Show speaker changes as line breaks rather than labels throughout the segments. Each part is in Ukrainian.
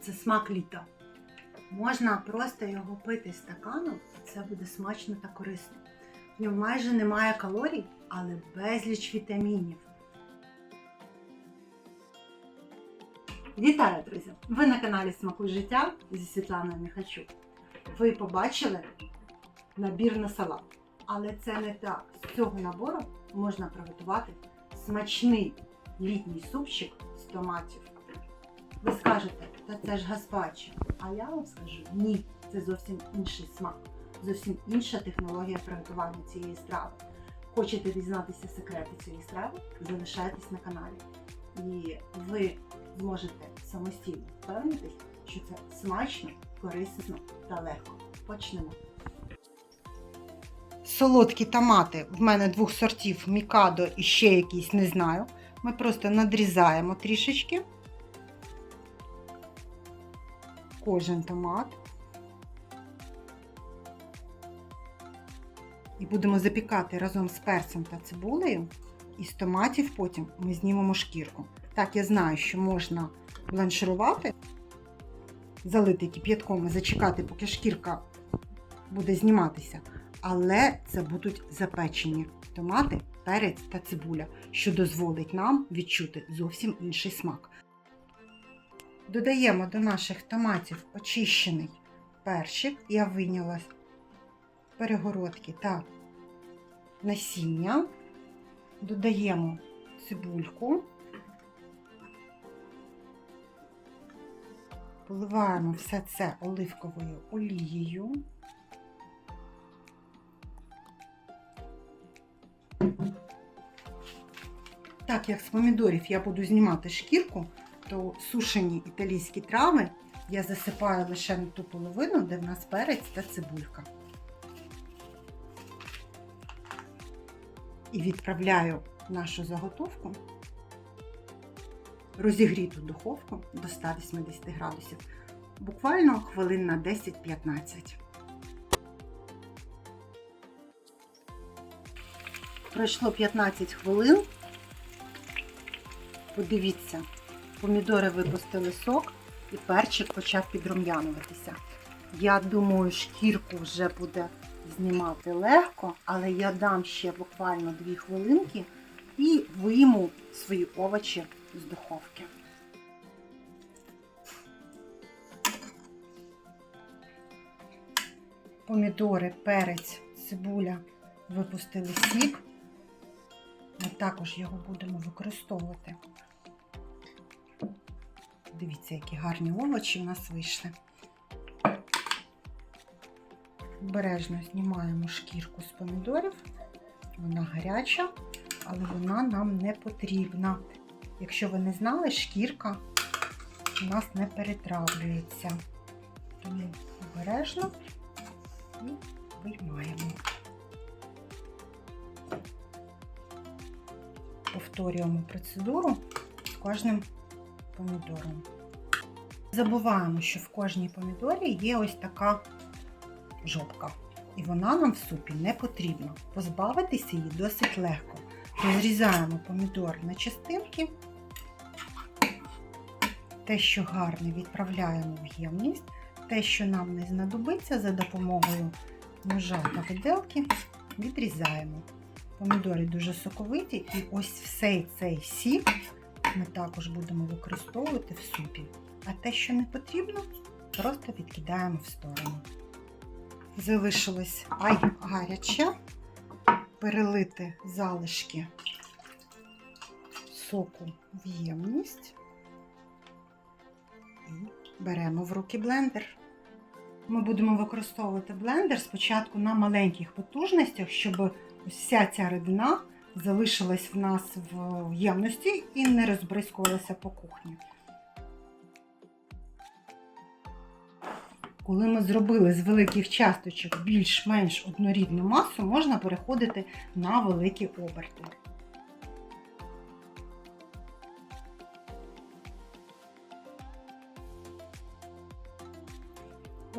Це смак літа. Можна просто його пити стаканом, це буде смачно та корисно. В ньому майже немає калорій, але безліч вітамінів. Вітаю, друзі! Ви на каналі Смакуй життя зі Світланою Міхачук. Ви побачили набір на салат. Але це не так. З цього набору можна приготувати смачний літній супчик з томатів. Ви скажете, та це ж гаспачо. А я вам скажу, ні, це зовсім інший смак, зовсім інша технологія приготування цієї страви. Хочете дізнатися секрети цієї страви? Залишайтесь на каналі. І ви зможете самостійно впевнитись, що це смачно, корисно та легко. Почнемо. Солодкі томати в мене двох сортів мікадо і ще якісь не знаю. Ми просто надрізаємо трішечки. Кожен томат. І будемо запікати разом з перцем та цибулею. І з томатів потім ми знімемо шкірку. Так, я знаю, що можна бланширувати, залити кип'ятком і зачекати, поки шкірка буде зніматися. Але це будуть запечені томати, перець та цибуля, що дозволить нам відчути зовсім інший смак. Додаємо до наших томатів очищений перчик. Я вийняла перегородки та насіння. Додаємо цибульку. Поливаємо все це оливковою олією. Так як з помідорів я буду знімати шкірку, то сушені італійські трави я засипаю лише на ту половину, де в нас перець та цибулька. І відправляю нашу заготовку розігріту духовку до 180 градусів. Буквально хвилин на 10-15. Пройшло 15 хвилин. Подивіться, помідори випустили сок і перчик почав підрум'януватися. Я думаю, шкірку вже буде знімати легко, але я дам ще буквально 2 хвилинки і вийму свої овочі з духовки. Помідори, перець, цибуля випустили сік. Також його будемо використовувати. Дивіться, які гарні овочі у нас вийшли. Обережно знімаємо шкірку з помідорів. Вона гаряча, але вона нам не потрібна. Якщо ви не знали, шкірка у нас не перетравлюється. Тому обережно і виймаємо. Повторюємо процедуру з кожним помідором. Забуваємо, що в кожній помідорі є ось така жопка. І вона нам в супі не потрібна. Позбавитися її досить легко. Розрізаємо помідор на частинки. Те, що гарне, відправляємо в ємність. Те, що нам не знадобиться, за допомогою ножа та виделки, відрізаємо. Помідори дуже соковиті, і ось всей цей сік ми також будемо використовувати в супі. А те, що не потрібно, просто відкидаємо в сторону. Залишилось ай гаряче, перелити залишки соку в ємність і беремо в руки блендер. Ми будемо використовувати блендер спочатку на маленьких потужностях, щоб вся ця рідина залишилась в нас в ємності і не розбризкувалася по кухні. Коли ми зробили з великих часточок більш-менш однорідну масу, можна переходити на великі оберти.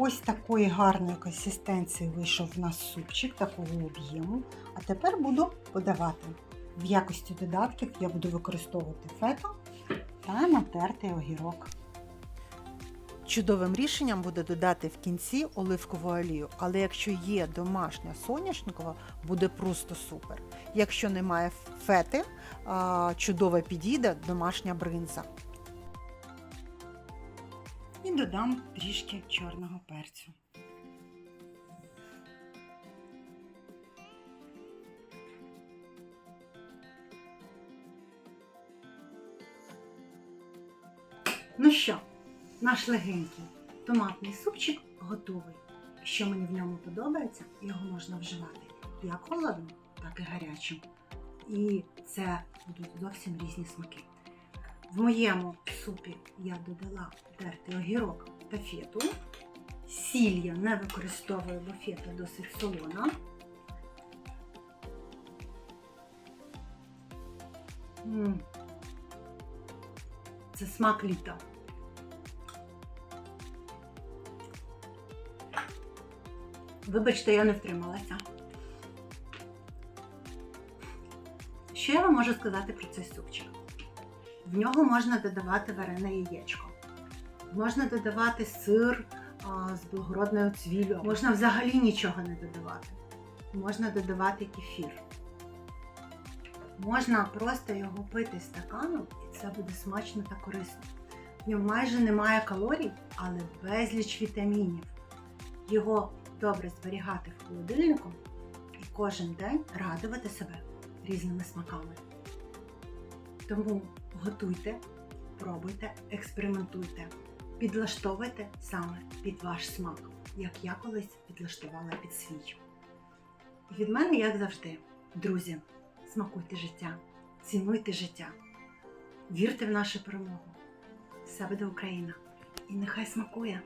Ось такої гарної консистенції вийшов в нас супчик, такого об'єму. А тепер буду подавати. В якості додатків я буду використовувати фето та натертий огірок. Чудовим рішенням буде додати в кінці оливкову олію, але якщо є домашня соняшникова, буде просто супер. Якщо немає фети, чудово підійде домашня бринза. І додам трішки чорного перцю. Ну що, наш легенький томатний супчик готовий. Що мені в ньому подобається, його можна вживати як холодним, так і гарячим. І це будуть зовсім різні смаки. В моєму супі я додала тертий огірок та фету. Сіль не використовую, бо фета досить солона. Це смак літа. Вибачте, я не втрималася. Що я вам можу сказати про цей супчик? В нього можна додавати варене яєчко. Можна додавати сир а, з благородною цвіллю. Можна взагалі нічого не додавати. Можна додавати кефір. Можна просто його пити стаканом, і це буде смачно та корисно. В ньому майже немає калорій, але безліч вітамінів. Його добре зберігати в холодильнику і кожен день радувати себе різними смаками. Тому готуйте, пробуйте, експериментуйте, підлаштовуйте саме під ваш смак, як я колись підлаштувала під свій. І від мене, як завжди, друзі, смакуйте життя, цінуйте життя, вірте в нашу перемогу. Все буде Україна! І нехай смакує!